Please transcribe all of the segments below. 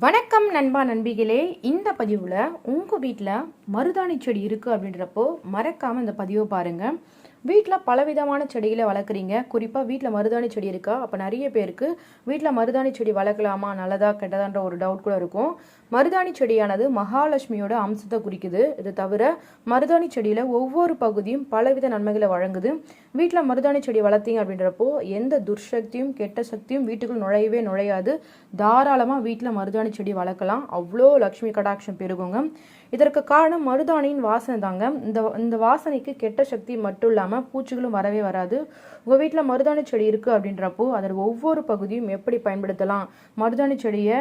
வணக்கம் நண்பா நண்பிகளே. இந்த பதிவில் உங்கள் வீட்டில் மருதாணி செடி இருக்குது அப்படின்றப்போ மறக்காமல் இந்த பதிவை பாருங்கள் வீட்டில் பலவிதமான செடிகளை வளர்க்குறீங்க. குறிப்பாக வீட்டில் மருதாணி செடி இருக்கா? அப்போ நிறைய பேருக்கு வீட்டில் மருதாணி செடி வளர்க்கலாமா? நல்லதா கெட்டதான்ற ஒரு டவுட் கூட இருக்கும். மருதாணி செடியானது மகாலட்சுமியோட அம்சத்தை குறிக்குது. இது தவிர மருதாணி செடியில் ஒவ்வொரு பகுதியும் பலவித நன்மைகளை வழங்குது. வீட்டில் மருதாணி செடி வளர்த்தீங்க அப்படின்றப்போ எந்த துர்சக்தியும் கெட்ட சக்தியும் வீட்டுக்குள் நுழையவே நுழையாது. தாராளமாக வீட்டில் மருதாணி செடி வளர்க்கலாம். அவ்வளோ லக்ஷ்மி கடாட்சம் பெருகுங்க. இதற்கு காரணம் மருதாணியின் வாசனை தாங்க இந்த இந்த வாசனைக்கு கெட்ட சக்தி மட்டும் இல்லாமல் பூச்சிகளும் வரவே வராது. உங்கள் வீட்டில் மருதாணி செடி இருக்குது அப்படின்றப்போ அதில் ஒவ்வொரு பகுதியும் எப்படி பயன்படுத்தலாம்? மருதாணி செடியை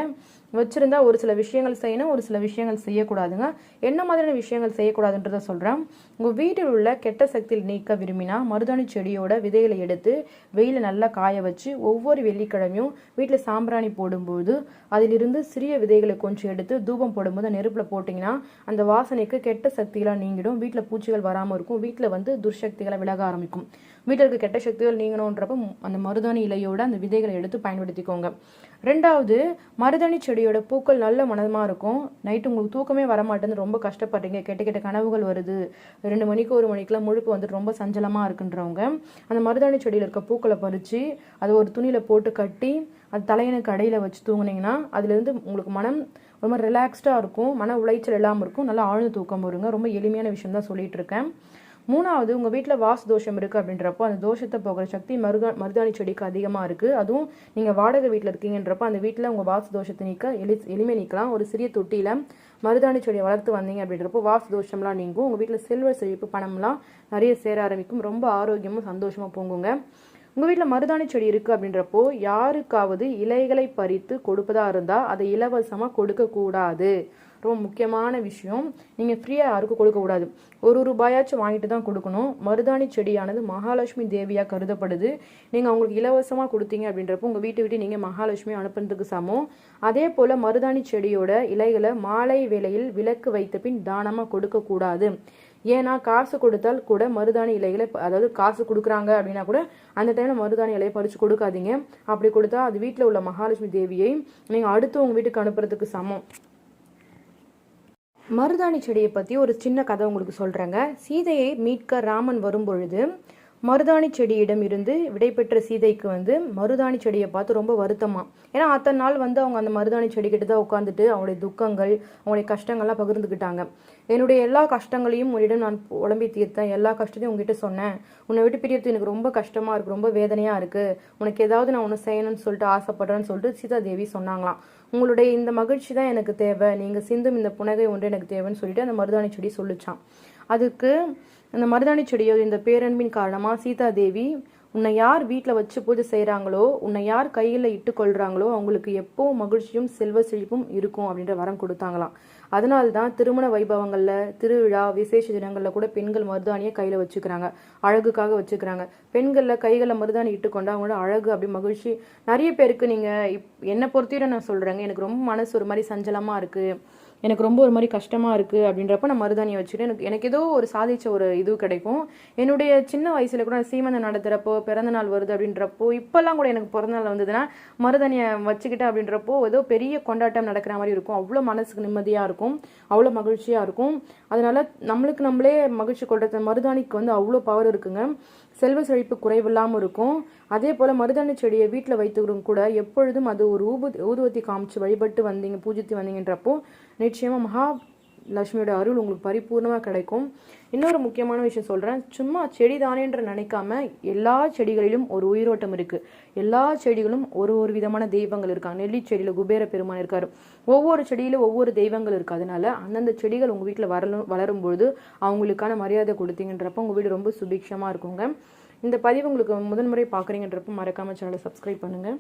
வச்சுருந்தா ஒரு சில விஷயங்கள் செய்யணும் ஒரு சில விஷயங்கள் செய்யக்கூடாதுங்க. என்ன மாதிரியான விஷயங்கள் செய்யக்கூடாதுன்றதை சொல்கிறேன் உங்கள் வீட்டில் உள்ள கெட்ட சக்தியில் நீக்க விரும்பினா மருதாணி செடியோட விதைகளை எடுத்து வெயில நல்லா காய வச்சு ஒவ்வொரு வெள்ளிக்கிழமையும் வீட்டில் சாம்பிராணி போடும்போது அதிலிருந்து சிறிய விதைகளை கொஞ்சம் எடுத்து தூபம் போடும்போது நெருப்பில் போட்டிங்கன்னா அந்த வாசனைக்கு கெட்ட சக்திகளாக நீங்கிடும். வீட்டில் பூச்சிகள் வராமல் இருக்கும். வீட்டில் வந்து துர்சக்திகளை விலக ஆரம்பிக்கும். வீட்டிற்கு கெட்ட சக்திகள் நீங்கணுன்றப்ப அந்த மருதாணி இலையோட அந்த விதைகளை எடுத்து பயன்படுத்திக்கோங்க. ரெண்டாவது மருதாணி செடியோட பூக்கள் நல்ல மனமாக இருக்கும். நைட்டு உங்களுக்கு தூக்கமே வரமாட்டேன்னு ரொம்ப கஷ்டப்படுறீங்க. கெட்ட கெட்ட கனவுகள் வருது. ரெண்டு மணிக்கு ஒரு மணிக்கெலாம் முழுப்பு வந்துட்டு ரொம்ப சஞ்சலமாக இருக்குன்றவங்க அந்த மருதாணி செடியில் இருக்க பூக்களை பறித்து அதை ஒரு துணியில் போட்டு கட்டி அது தலையனுக்கு அடையில் வச்சு தூங்குனீங்கன்னா அதுலேருந்து உங்களுக்கு மனம் ரொம்ப ரிலாக்ஸ்டாக இருக்கும். மன உளைச்சல் இல்லாமல் இருக்கும். நல்லா ஆழ்ந்து தூக்கம் வருங்க. ரொம்ப எளிமையான விஷயம் தான் சொல்லிகிட்டு இருக்கேன். மூணாவது உங்கள் வீட்டில் வாசு தோஷம் இருக்குது அப்படின்றப்போ அந்த தோஷத்தை போகிற சக்தி மருக மருதாணி செடிக்கு அதிகமாக இருக்குது அதுவும் நீங்கள் வாடகை வீட்டில் இருக்கீங்கன்றப்போ அந்த வீட்டில் உங்கள் வாசு தோஷத்தை நீக்க எளி எளிமை நீக்கலாம். ஒரு சிறிய தொட்டியில் மருதாணி செடியை வளர்த்து வந்தீங்க அப்படின்றப்போ வாசு தோஷம்லாம் நீங்கும். உங்கள் வீட்டில் செல்வ செழிப்பு பணம்லாம் நிறைய சேர ஆரம்பிக்கும். ரொம்ப ஆரோக்கியமும் சந்தோஷமாக போங்குங்க. உங்கள் வீட்டில் மருதாணி செடி இருக்குது அப்படின்றப்போ யாருக்காவது இலைகளை பறித்து கொடுப்பதாக இருந்தால் அதை இலவசமாக கொடுக்கக்கூடாது. ரொம்ப முக்கியமான விஷயம் நீங்கள் ஃப்ரீயாக யாருக்கும் கொடுக்கக்கூடாது ஒரு ரூபாயாச்சும் வாங்கிட்டு தான் கொடுக்கணும். மருதாணி செடியானது மகாலட்சுமி தேவியாக கருதப்படுது. நீங்கள் அவங்களுக்கு இலவசமாக கொடுத்தீங்க அப்படின்றப்போ உங்கள் வீட்டை விட்டு நீங்கள் மகாலட்சுமி அனுப்புறதுக்கு சமம். அதே போல் மருதாணி செடியோட இலைகளை மாலை வேளையில் விளக்கு வைத்த பின் தானமாக கொடுக்கக்கூடாது ஏன்னா காசு கொடுத்தால் கூட மருதாணி இலைகளை அதாவது காசு கொடுக்குறாங்க அப்படின்னா கூட அந்த டைமில் மருதாணி இலையை பறித்து கொடுக்காதீங்க. அப்படி கொடுத்தா அது வீட்டில் உள்ள மகாலட்சுமி தேவியை நீங்கள் அடுத்து உங்கள் வீட்டுக்கு அனுப்புறதுக்கு சமம். மருதாணி செடியை பற்றி ஒரு சின்ன கதை உங்களுக்கு சொல்கிறேங்க சீதையை மீட்க ராமன் வரும்பொழுது மருதாணி செடியிடம் இருந்து விடைபெற்ற சீதைக்கு வந்து மருதாணி செடியை பார்த்து ரொம்ப வருத்தமா. ஏன்னா அத்தனை நாள் வந்து அவங்க அந்த மருதாணி செடி கிட்ட தான் உட்காந்துட்டு அவங்களுடைய துக்கங்கள் அவங்களுடைய கஷ்டங்கள்லாம் பகிர்ந்துக்கிட்டாங்க என்னுடைய எல்லா கஷ்டங்களையும் உன்னிடம் நான் உடம்பி தீர்த்தேன். எல்லா கஷ்டத்தையும் உங்ககிட்ட சொன்னேன். உன்னை விட்டு பிரியறது எனக்கு ரொம்ப கஷ்டமாக இருக்குது ரொம்ப வேதனையாக இருக்குது உனக்கு ஏதாவது நான் ஒன்று செய்யணும்னு சொல்லிட்டு ஆசைப்படுறேன்னு சொல்லிட்டு சீதா தேவி சொன்னாங்களாம். உங்களுடைய இந்த மகிழ்ச்சி தான் எனக்கு தேவை. நீங்கள் சிந்தும் இந்த புனகை ஒன்று எனக்கு தேவைன்னு சொல்லிட்டு அந்த மருதாணி செடி சொல்லிச்சான் அதுக்கு அந்த மருதாணி செடியோட இந்த பேரன்பின் காரணமாக சீதா தேவி உன்னை யார் வீட்டில் வச்சு பூஜை செய்கிறாங்களோ உன்னை யார் கையில் இட்டுக்கொள்கிறாங்களோ அவங்களுக்கு எப்போ மகிழ்ச்சியும் செல்வ செழிப்பும் இருக்கும் அப்படின்ற வரம் கொடுத்தாங்களாம். அதனால தான் திருமண வைபவங்களில் திருவிழா விசேஷ தினங்களில் கூட பெண்கள் மருதாணியை கையில் வச்சுக்கிறாங்க. அழகுக்காக வச்சுக்கிறாங்க. பெண்களில் கைகளில் மருதாணி இட்டுக்கொண்டு அவங்களோட அழகு அப்படி மகிழ்ச்சி. நிறைய பேருக்கு நீங்கள் இப் என்னை பொறுத்தவரை நான் சொல்கிறேங்க எனக்கு ரொம்ப மனசு ஒரு மாதிரி சஞ்சலமாக இருக்குது எனக்கு ரொம்ப ஒரு மாதிரி கஷ்டமாக இருக்குது அப்படின்றப்ப நான் மருதாணியை வச்சுட்டு எனக்கு எனக்கு ஏதோ ஒரு சாதிச்ச ஒரு இது கிடைக்கும். என்னுடைய சின்ன வயசில் கூட நான் சீமந்தம் நடத்துகிறப்போ பிறந்த நாள் வருது அப்படின்றப்போ இப்போல்லாம் கூட எனக்கு பிறந்த நாள் வந்ததுன்னா மருதாணியை வச்சுக்கிட்டேன் அப்படின்றப்போ ஏதோ பெரிய கொண்டாட்டம் நடக்கிற மாதிரி இருக்கும். அவ்வளோ மனசுக்கு நிம்மதியாக இருக்கும். அவ்வளோ மகிழ்ச்சியாக இருக்கும். அதனால் நம்மளுக்கு நம்மளே மகிழ்ச்சி கொள்றது மருதாணிக்கு வந்து அவ்வளோ பவர் இருக்குங்க. செல்வ செழிப்பு குறைவில்லாமல் இருக்கும். அதே போல் மருதாணி செடியை வீட்டில் வைத்துக்கிறவங்க கூட எப்பொழுதும் அது ஒரு ஊபு ஊதுவத்தி காமிச்சு வழிபட்டு வந்தீங்க பூஜித்து வந்தீங்கன்றப்போ நிச்சயமாக மகா லட்சுமியோட அருள் உங்களுக்கு பரிபூர்ணமாக கிடைக்கும். இன்னொரு முக்கியமான விஷயம் சொல்கிறேன் சும்மா செடி தானேன்ற நினைக்காம எல்லா செடிகளிலும் ஒரு உயிரோட்டம் இருக்குது எல்லா செடிகளும் ஒரு ஒரு விதமான தெய்வங்கள் இருக்காங்க நெல்லி செடியில் குபேர பெருமான் இருக்கார். ஒவ்வொரு செடியிலும் ஒவ்வொரு தெய்வங்கள் இருக்குது அதனால அந்தந்த செடிகள் உங்கள் வீட்டில் வரலும் வளரும்பொழுது அவங்களுக்கான மரியாதை கொடுத்தீங்கன்றப்போ உங்கள் வீடு ரொம்ப சுபிக்ஷமாக இருக்குங்க. இந்த பதிவு உங்களுக்கு முதன்முறை பார்க்குறீங்கன்றப்போ மறக்காமல் சேனலை சப்ஸ்கிரைப் பண்ணுங்கள்